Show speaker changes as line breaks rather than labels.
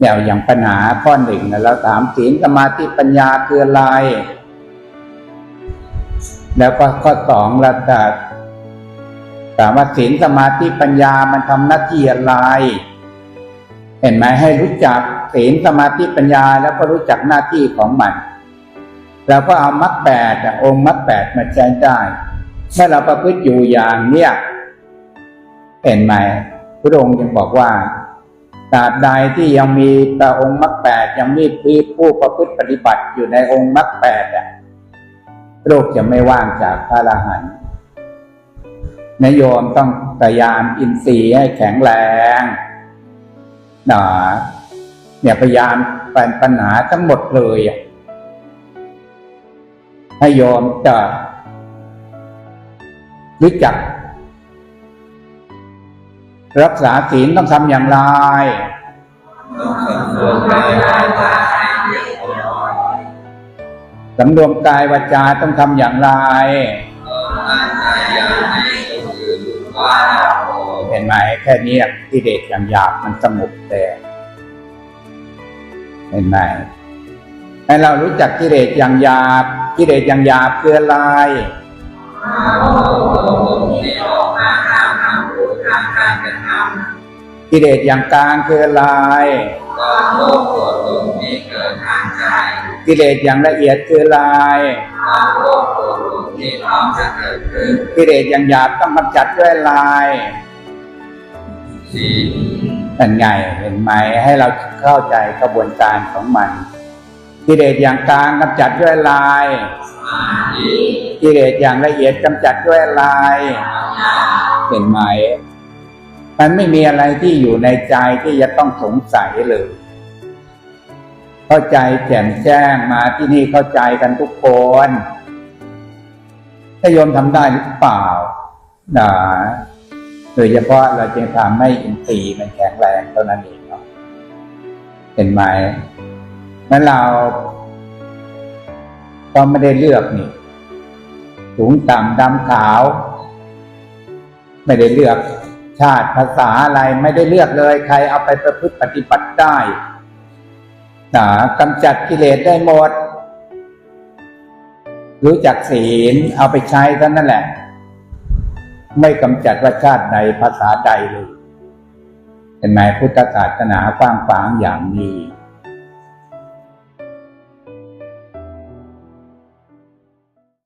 เนี่ยอย่างปัญหาข้อหนึ่งนะเราถามศีลสมาธิปัญญาคืออะไร แล้วก็ข้อสองเราจะถามว่าศีลสมาธิปัญญามันทำหน้าที่อะไร เห็นไหมให้รู้จักศีลสมาธิปัญญาแล้วก็รู้จักหน้าที่ของมันเราก็เอามรรคแปดอะองค์มรรคแปดมาใช้ได้เมื่อเราประพฤติอยู่อย่างเนี้ยเห็นไหมพระองค์ยังบอกว่า ตราบใดที่ยังมีตาองค์มรรคแปดยังมีผู้ประพฤติปฏิบัติอยู่ในองค์มรรคแปดอะโลกจะไม่ว่างจากพระอรหันต์นโยมต้องพยายามอินทรีย์ให้แข็งแรงนะเนี่ยพยายามเป็นปัญหาทั้งหมดเลยอะให้โยมจะรู้จัก รักษาศีลต้องทำอย่างไรสำรวมกายวาจาต้องทำอย่างไร เห็นไหมแค่นี้กิเลสอย่างหยาบมันสงบแต่ เห็นไหมให้เรารู้จักกิเลสอย่างหยาบกิเลสอย่างหยาบคืออะไร กิเลสอย่างกลางคืออะไรกิเลสอย่างละเอียดคืออะไรกิเลสอย่างหยาบต้องกำจัดด้วยอะไรเป็นไงเห็นไหมให้เราเข้าใจกระบวนการของมันกิเลสอย่างกลางกำจัดด้วยอะไรกิเลสอย่างละเอียดกำจัดด้วยอะไรเห็นไหม มันไม่มีอะไรที่อยู่ในใจที่จะต้องสงสัยเลยเข้าใจแจ่มแจ้งมาที่นี่เข้าใจกันทุกคนถ้าโยมทำได้หรือเปล่านะโดยเฉพาะเราจะทำให้อินทรีย์มันแข็งแรงเท่านั้นเองเนาะเห็นไหมนั้นเราก็ไม่ได้เลือกนี่สูงต่ำดำขาว ไม่ได้เลือก ชาติภาษาอะไรไม่ได้เลือกเลย ใครเอาไปประพฤติปฏิบัติได้นะกำจัดกิเลสได้หมด รู้จักศีลเอาไปใช้เท่านั้นแหละ ไม่กำจัดว่าชาติใดภาษาใดเลยเห็นไหมพุทธศาสนากว้างขวางอย่างนี้